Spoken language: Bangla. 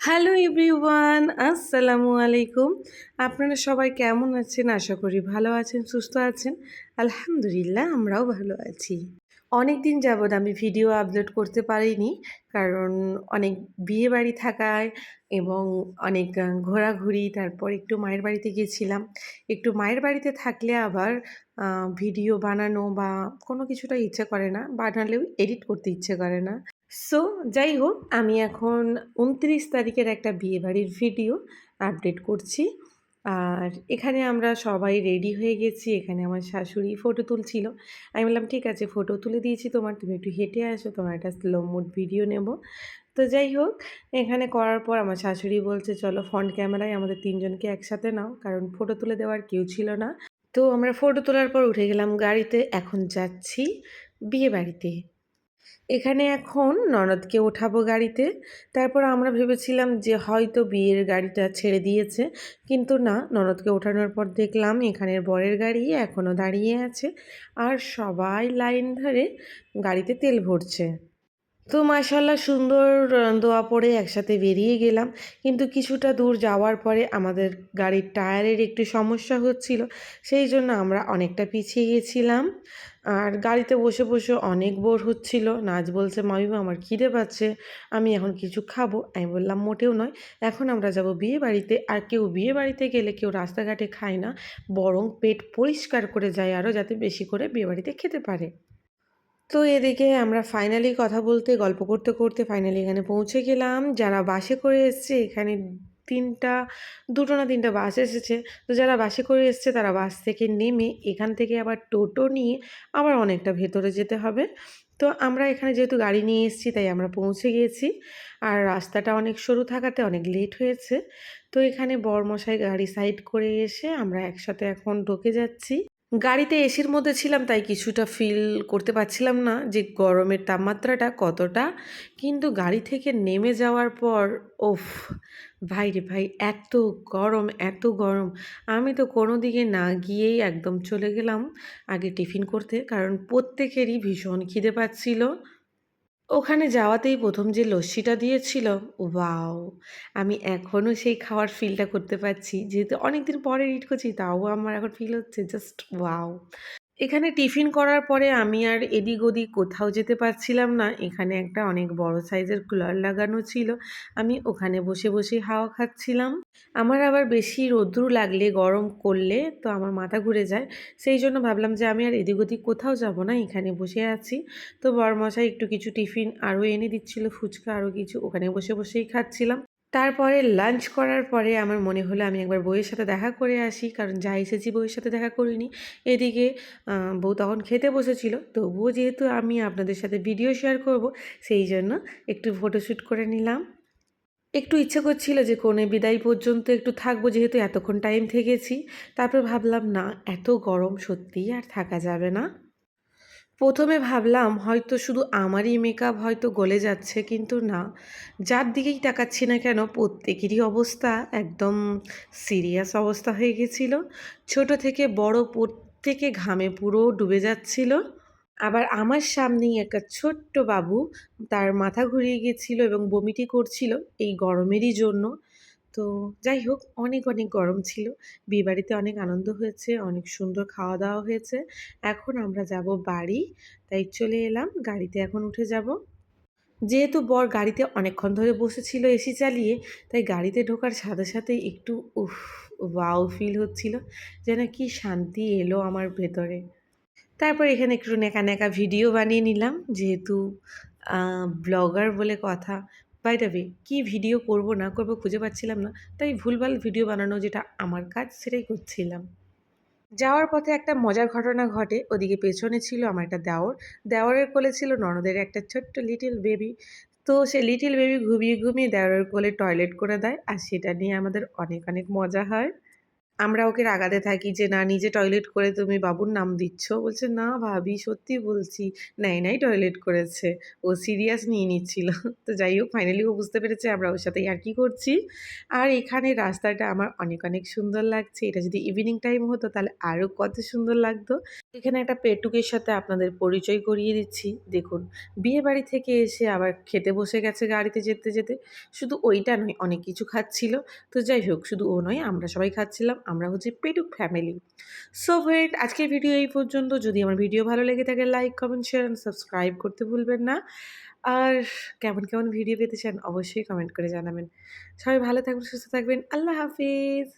হ্যালো এভরিওয়ান আসসালামু আলাইকুম আপনারা সবাই কেমন আছেন? আশা করি ভালো আছেন, সুস্থ আছেন। আলহামদুলিল্লাহ, আমরাও ভালো আছি। অনেক দিন যাবৎ আমি ভিডিও আপলোড করতে পারিনি, কারণ অনেক বিয়ে বাড়ি থাকায় এবং অনেক ঘোরাঘুরি, তারপর একটু মায়ের বাড়িতে গিয়েছিলাম একটু মায়ের বাড়িতে থাকলে আবার ভিডিও বানানো বা কোনো কিছুটা ইচ্ছে করে না। বানালেও এডিট করতে ইচ্ছে করে না। সো যাই হোক, আমি এখন উনত্রিশ তারিখের একটা বিয়েবাড়ির ভিডিও আপডেট করছি। আর এখানে আমরা সবাই রেডি হয়ে গেছি। এখানে আমার শাশুড়ি ফটো তুলছিল। আমি বললাম, ঠিক আছে ফটো তুলে দিয়েছি তোমার। তুমি একটু হেঁটে আসো, তোমার একটা স্লো মোড ভিডিও নেব। তো যাই হোক, এখানে করার পর আমার শাশুড়ি বলছে, চলো ফ্রন্ট ক্যামেরায় আমাদের তিনজনকে একসাথে নাও, কারণ ফটো তুলে দেওয়ার কেউ ছিল না। তো আমরা ফটো তোলার পর উঠে গেলাম গাড়িতে। এখন যাচ্ছি বিয়ে বাড়িতে এখানে এখন ননদকে ওঠাবো গাড়িতে। তারপর আমরা ভেবেছিলাম যে হয়তো বিয়ের গাড়িটা ছেড়ে দিয়েছে। কিন্তু না, ননদকে ওঠানোর পর দেখলাম এখানের বরের গাড়ি এখনও দাঁড়িয়ে আছে। আর সবাই লাইন ধরে গাড়িতে তেল ভরছে। তো মাশাল্লাহ সুন্দর দোয়া পড়ে একসাথে বেরিয়ে গেলাম। কিন্তু কিছুটা দূর যাওয়ার পরে আমাদের গাড়ির টায়ারের একটু সমস্যা হচ্ছিল, সেই জন্য আমরা অনেকটা পিছিয়ে গেছিলাম। আর গাড়িতে বসে বসে অনেক বোর হচ্ছিল। নাচ বলছে মামিমা আমার খিদে পাচ্ছে, আমি এখন কিছু খাব। আমি বললাম, মোটেও নয়, এখন আমরা যাব বিয়ে বাড়িতে। আর কেউ বিয়ে বাড়িতে গেলে কেউ রাস্তাঘাটে খায় না, বরং পেট পরিষ্কার করে যায় আরও যাতে বেশি করে বিয়ে বাড়িতে খেতে পারে। তো এদিকে আমরা ফাইনালি কথা বলতে, গল্প করতে করতে ফাইনালি এখানে পৌঁছে গেলাম। যারা বাসে করে এসছে, এখানে তিনটা, দুটো না তিনটা বাস এসেছে। তো যারা বাসে করে এসছে, তারা বাস থেকে নেমে এখান থেকে আবার টোটো নিয়ে আবার অনেকটা ভেতরে যেতে হবে। তো আমরা এখানে যেহেতু গাড়ি নিয়ে এসেছি, তাই আমরা পৌঁছে গিয়েছি আর রাস্তাটা অনেক সরু থাকাতে অনেক লেট হয়েছে। তো এখানে বরমশাই গাড়ি সাইড করে এসে আমরা একসাথে এখন ঢুকে যাচ্ছি। গাড়িতে এসির মধ্যে ছিলাম, তাই কিছুটা ফিল করতে পারছিলাম না যে গরমের তাপমাত্রাটা কতটা। কিন্তু গাড়ি থেকে নেমে যাওয়ার পর ওফ ভাই রে ভাই, এত গরম এত গরম। আমি তো কোনো দিকে না গিয়েই একদম চলে গেলাম আগে টিফিন করতে, কারণ প্রত্যেকেরই ভীষণ খিদে পাচ্ছিল। ওখানে যাওয়াতেই প্রথম যে লস্যিটা দিয়েছিল, ওয়াও! আমি এখনও সেই খাওয়ার ফিলটা করতে পারছি। যেহেতু অনেক দিন পরে রিড করছি, তাও আমার এখন ফিল হচ্ছে জাস্ট ওয়াও এখানে টিফিন করার পরে আমি আর এদিক ওদিক কোথাও যেতে পারছিলাম না। এখানে একটা অনেক বড় সাইজের কুলার লাগানো ছিল। আমি ওখানে বসে বসে হাওয়া খাচ্ছিলাম। আমার আবার বেশি রোদ্রু লাগলে, গরম করলে তো আমার মাথা ঘুরে যায়। সেই জন্য ভাবলাম যে আমি আর এদিক ওদিক কোথাও যাব না, এখানে বসে আছি। তো বরমশাই একটু কিছু টিফিন আরও এনে দিচ্ছিল, ফুচকা আরও কিছু ওখানে বসে বসেই খাচ্ছিলাম। তারপরে লাঞ্চ করার পরে আমার মনে হলো আমি একবার বইয়ের সাথে দেখা করে আসি, কারণ যা এসেছি বইয়ের সাথে দেখা করিনি। এদিকে বউ তখন খেতে বসেছিল, তবুও যেহেতু আমি আপনাদের সাথে ভিডিও শেয়ার করব, সেই জন্য একটু ফটোশ্যুট করে নিলাম। একটু ইচ্ছে করছিল যে কোণে বিদায় পর্যন্ত একটু থাকব, যেহেতু এতক্ষণ টাইম থেকেছি। তারপর ভাবলাম, না, এত গরম সত্যিই আর থাকা যাবে না। প্রথমে ভাবলাম, হয়তো শুধু আমারই মেকআপ হয়তো গলে যাচ্ছে। কিন্তু না, যার দিকেই তাকাচ্ছি না কেন, প্রত্যেকেরই অবস্থা একদম সিরিয়াস অবস্থা হয়ে গেছিল। ছোট থেকে বড় প্রত্যেকে ঘামে পুরো ডুবে যাচ্ছিল। আবার আমার সামনেই একটা ছোট্ট বাবু, তার মাথা ঘুরিয়ে গেছিল এবং বমিটি করছিল এই গরমেরই জন্য। তো যাই হোক, অনেক অনেক গরম ছিল। বিয়েবাড়িতে অনেক আনন্দ হয়েছে, অনেক সুন্দর খাওয়া দাওয়া হয়েছে। এখন আমরা যাব বাড়ি, তাই চলে এলাম, গাড়িতে এখন উঠে যাব। যেহেতু বর গাড়িতে অনেকক্ষণ ধরে বসেছিল এসি চালিয়ে, তাই গাড়িতে ঢোকার সাথে সাথেই একটু উফ, ওয়াও ফিল হচ্ছিল, যেন কি শান্তি এলো আমার ভেতরে। তারপর এখানে একটু নেকা নেকা ভিডিও বানিয়ে নিলাম, যেহেতু ব্লগার বলে কথা বাই দ্য ওয়ে কী ভিডিও করব না করব খুঁজে পাচ্ছিলাম না, তাই ভুলভাল ভিডিও বানানো যেটা আমার কাজ সেটাই করছিলাম। যাওয়ার পথে একটা মজার ঘটনা ঘটে, ওদিকে পেছনে ছিল আমার একটা দেওর। দেওয়ারের কোলে ছিল ননদের একটা ছোট্ট লিটিল বেবি তো সে লিটিল বেবি ঘুমিয়ে ঘুমিয়ে দেওয়ারের কোলে টয়লেট করে দেয়, আর সেটা নিয়ে আমাদের অনেক অনেক মজা হয়। আমরা ওকে রাগাতে থাকি যে, না, নিজে টয়লেট করে তুমি বাবুর নাম দিচ্ছ। বলছে, না ভাবি, সত্যি বলছি। নাই নাই টয়লেট করেছে। ও সিরিয়াস নিয়ে নিচ্ছিল। তো যাই হোক ফাইনালি ও বুঝতে পেরেছে আমরা ওর সাথে আর কি করছি। আর এখানে রাস্তাটা আমার অনেক অনেক সুন্দর লাগছে। এটা যদি ইভিনিং টাইম হতো, তাহলে আরও কত সুন্দর লাগতো। এখানে একটা পেটুকের সাথে আপনাদের পরিচয় করিয়ে দিচ্ছি। দেখুন বিয়ে বাড়ি থেকে এসে আবার খেতে বসে গেছে গাড়িতে যেতে যেতে। শুধু ওইটা নয়, অনেক কিছু খাচ্ছিল। তো যাই হোক, শুধু ও নয়, আমরা সবাই খাচ্ছিলাম। আমরা হচ্ছে পেটুক ফ্যামিলি সো ফ্রেন্ড আজকের ভিডিও এই পর্যন্ত। যদি আমার ভিডিও ভালো লেগে থাকে like comment share and subscribe করতে ভুলবেন না। আর কেমন কেমন ভিডিও পেতে চান, অবশ্যই কমেন্ট করে জানাবেন। সবাই ভালো থাকবেন, সুস্থ থাকবেন। আল্লাহ হাফিজ।